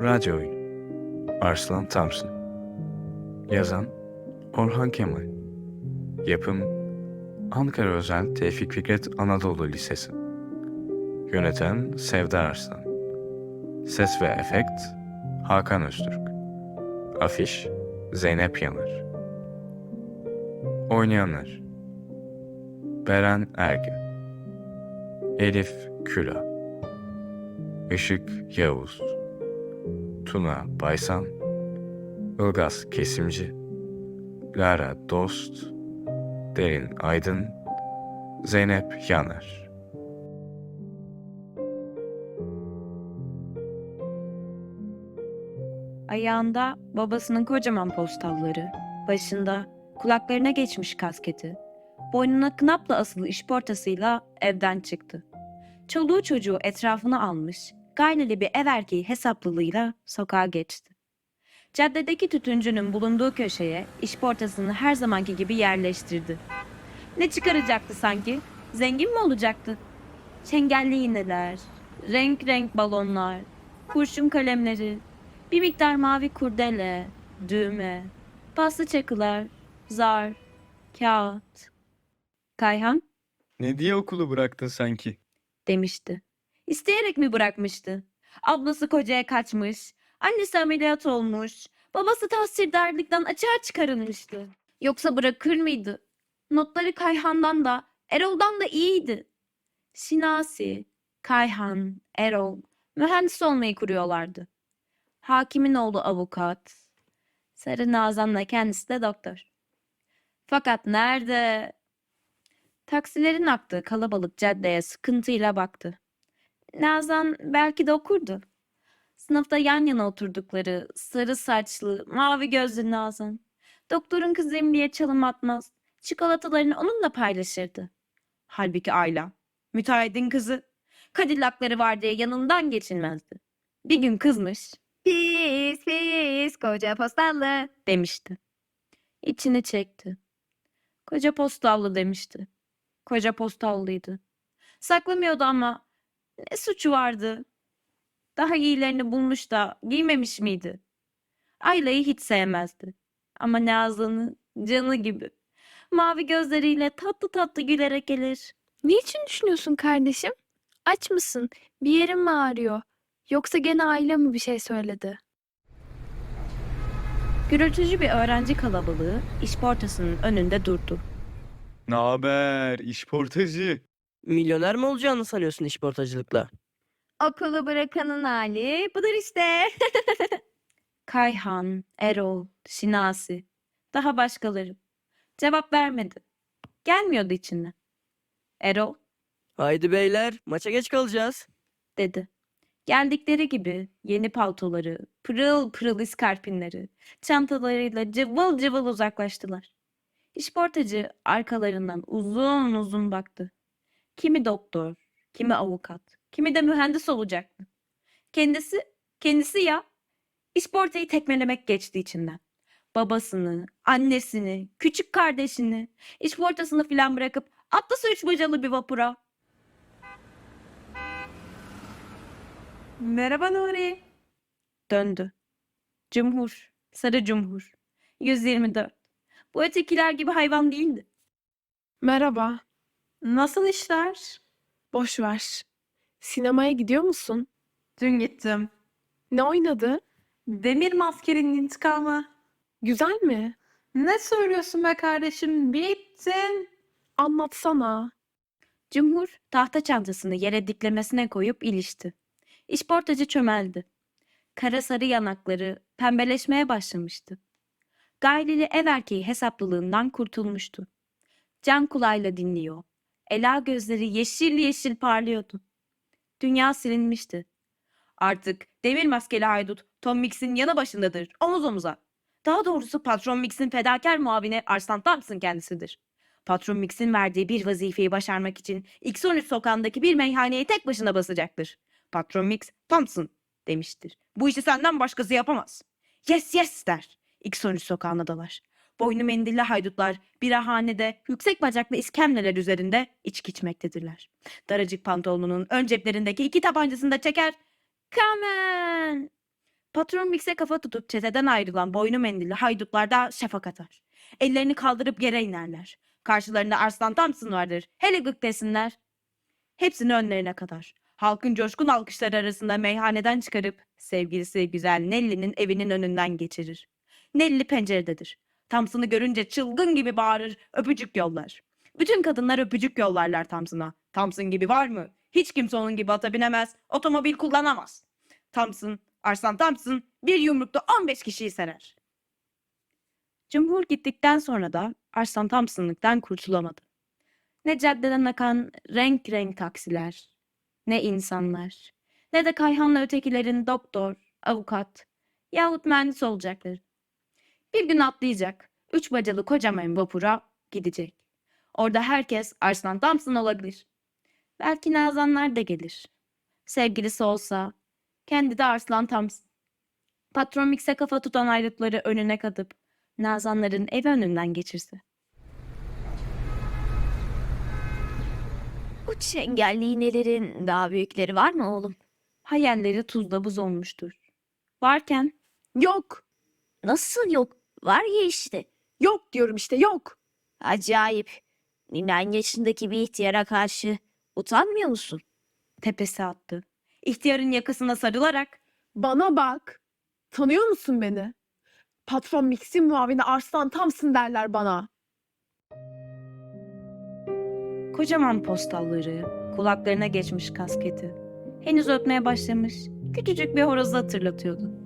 Radyo oyunu. Arslan Thompson. Yazan Orhan Kemal. Yapım Ankara Özel Tevfik Fikret Anadolu Lisesi. Yöneten Sevda Arslan. Ses ve efekt Hakan Öztürk. Afiş Zeynep Yanar. Oynayanlar Beren Ergün Elif Küla Işık Yavuz Tuna Baysan Ilgaz Kesimci Lara Dost Derin Aydın Zeynep Yanar Ayağında babasının kocaman postalları, başında kulaklarına geçmiş kasketi, boynuna knapla asılı işportasıyla evden çıktı. Çoluğu çocuğu etrafına almış, gayneli bir ev erkeği hesaplılığıyla sokağa geçti. Caddedeki tütüncünün bulunduğu köşeye işportasını her zamanki gibi yerleştirdi. Ne çıkaracaktı sanki? Zengin mi olacaktı? Çengelli iğneler, renk renk balonlar, kurşun kalemleri, bir miktar mavi kurdele, düğme, paslı çakılar, zar, kağıt. Kayhan Ne diye okulu bıraktın sanki? demişti. İsteyerek mi bırakmıştı? Ablası kocaya kaçmış, annesi ameliyat olmuş, babası tahsirdarlıktan açığa çıkarılmıştı. Yoksa bırakır mıydı? Notları Kayhan'dan da, Erol'dan da iyiydi. Sinasi, Kayhan, Erol, mühendis olmayı kuruyorlardı. Hakimin oğlu avukat. Sarı Nazan'la kendisi de doktor. Fakat nerede? Taksilerin aktığı kalabalık caddeye sıkıntıyla baktı. Nazan belki de okurdu. Sınıfta yan yana oturdukları sarı saçlı, mavi gözlü Nazan. Doktorun kızıyım diye çalım atmaz. Çikolatalarını onunla paylaşırdı. Halbuki Ayla, müteahhidin kızı. Kadillakları var diye yanından geçilmezdi. Bir gün kızmış, Pis pis koca postallı. demişti. İçini çekti. Koca postallı demişti. Koca postallıydı. Saklamıyordu ama ne suçu vardı? Daha iyilerini bulmuş da giymemiş miydi? Ayla'yı hiç sevmezdi. Ama Nazlı'nın canı gibi. Mavi gözleriyle tatlı tatlı gülerek gelir. Niçin düşünüyorsun kardeşim? Aç mısın? Bir yerin mi ağrıyor? Yoksa gene aile mi bir şey söyledi? Gürültücü bir öğrenci kalabalığı işportasının önünde durdu. Ne haber işportacı? Milyoner mi olacağını sanıyorsun işportacılıkla? Okulu bırakanın hali budur işte. Kayhan, Erol, Şinasi, daha başkaları. Cevap vermedi. Gelmiyordu içine. Erol Haydi beyler maça geç kalacağız. dedi. Geldikleri gibi yeni paltoları, pırıl pırıl iskarpinleri, çantalarıyla cıvıl cıvıl uzaklaştılar. İşportacı arkalarından uzun uzun baktı. Kimi doktor, kimi avukat, kimi de mühendis olacaktı. Kendisi, kendisi ya. İşportayı tekmelemek geçti içinden. Babasını, annesini, küçük kardeşini, işportasını filan bırakıp atlasa üç bacalı bir vapura. Merhaba Nuri. Döndü. Cumhur. Sarı Cumhur. 124. Bu ötekiler gibi hayvan değildi. Merhaba. Nasıl işler? Boş ver. Sinemaya gidiyor musun? Dün gittim. Ne oynadı? Demir maskenin intikamı. Güzel mi? Ne söylüyorsun be kardeşim? Bittin. Anlatsana. Cumhur tahta çantasını yere diklemesine koyup ilişti. İşportacı çömeldi. Kara sarı yanakları pembeleşmeye başlamıştı. Gaylili ev erkeği hesaplılığından kurtulmuştu. Can kulağıyla dinliyor. Ela gözleri yeşil yeşil parlıyordu. Dünya silinmişti. Artık demir maskeli haydut Tom Mix'in yanı başındadır, omuz omuza. Daha doğrusu patron Mix'in fedakar muavini Arslan Thompson kendisidir. Patron Mix'in verdiği bir vazifeyi başarmak için X13 sokağındaki bir meyhaneye tek başına basacaktır. Patron Mix, Thompson demiştir. Bu işi senden başkası yapamaz. Yes yes der. X13 sokağına dalar. Boynu mendilli haydutlar birahanede yüksek bacaklı iskemleler üzerinde içki içmektedirler. Daracık pantolonunun ön ceplerindeki iki tabancasını da çeker. Kamen! Patron Mix'e kafa tutup çeteden ayrılan boynu mendilli haydutlar da şafak atar. Ellerini kaldırıp yere inerler. Karşılarında Arslan Thompson vardır. Hele gık desinler. Hepsini önlerine kadar. Halkın coşkun alkışları arasında meyhaneden çıkarıp sevgilisi güzel Nelli'nin evinin önünden geçirir. Nelli pencerededir. Thompson'ı görünce çılgın gibi bağırır, öpücük yollar. Bütün kadınlar öpücük yollarlar Thompson'a. Thompson gibi var mı? Hiç kimse onun gibi ata binemez, otomobil kullanamaz. Thompson, Arslan Thompson bir yumrukta 15 kişiyi serer. Cumhur gittikten sonra da Arslan Thompson'lıktan kurtulamadı. Ne caddeden akan renk renk taksiler, ne insanlar, ne de Kayhan'la ötekilerin doktor, avukat yahut mühendis olacakları. Bir gün atlayacak, üç bacalı kocaman vapura gidecek. Orada herkes Arslan Thompson olabilir. Belki Nazanlar da gelir. Sevgilisi olsa, kendi de Arslan Thompson. Patron Mix'e kafa tutan ayrıtları önüne katıp Nazanların ev önünden geçirse. Bu çengelli iğnelerin daha büyükleri var mı oğlum? Hayalleri tuzla buz olmuştur. Varken Yok. Nasıl yok? Var ya işte. Yok diyorum işte yok. Acayip. Ninen yaşındaki bir ihtiyara karşı utanmıyor musun? tepesi attı. İhtiyarın yakasına sarılarak Bana bak. Tanıyor musun beni? Patron Mix'in muavini Arslan Thompson derler bana. kocaman postalları, kulaklarına geçmiş kasketi. Henüz ötmeye başlamış, küçücük bir horozu hatırlatıyordu.